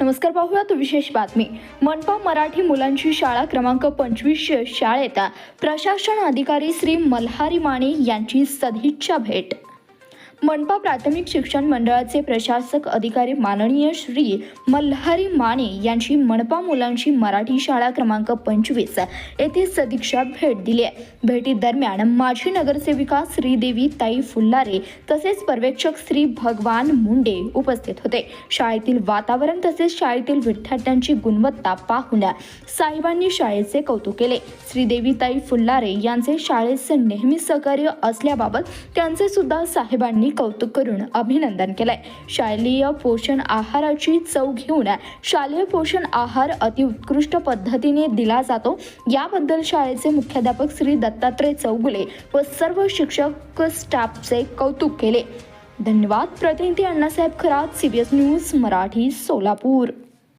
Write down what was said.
नमस्कार पाहूयात विशेष बातमी. मनपा मराठी मुलांची शाळा क्रमांक पंचवीस शाळेत प्रशासन अधिकारी श्री मल्हारी माने यांची सदिच्छा भेट. मनपा प्राथमिक शिक्षण मंडळाचे प्रशासक अधिकारी माननीय श्री मल्हारी माने यांची मनपा मुलांची मराठी शाळा क्रमांक पंचवीस येथे सदीक्षा भेट दिली आहे. भेटीदरम्यान माजी नगरसेविका श्रीदेवी ताई फुल्लारे तसेच पर्यवेक्षक श्री भगवान मुंडे उपस्थित होते. शाळेतील वातावरण तसेच शाळेतील विद्यार्थ्यांची गुणवत्ता पाहून साहेबांनी शाळेचे कौतुक केले. श्रीदेवी ताई फुल्लारे यांचे शाळेचे नेहमी सहकार्य असल्याबाबत त्यांचे सुद्धा साहेबांनी कौतुक करून अभिनंदन केलंय. शालेय पोषण आहाराची चव घेऊन शालेय पोषण आहार अतिउत्कृष्ट पद्धतीने दिला जातो. याबद्दल शाळेचे मुख्याध्यापक श्री दत्तात्रय चौगुले व सर्व शिक्षक स्टाफचे कौतुक केले. धन्यवाद. प्रतिनिधी अण्णासाहेब खरात सीबीएस न्यूज मराठी सोलापूर.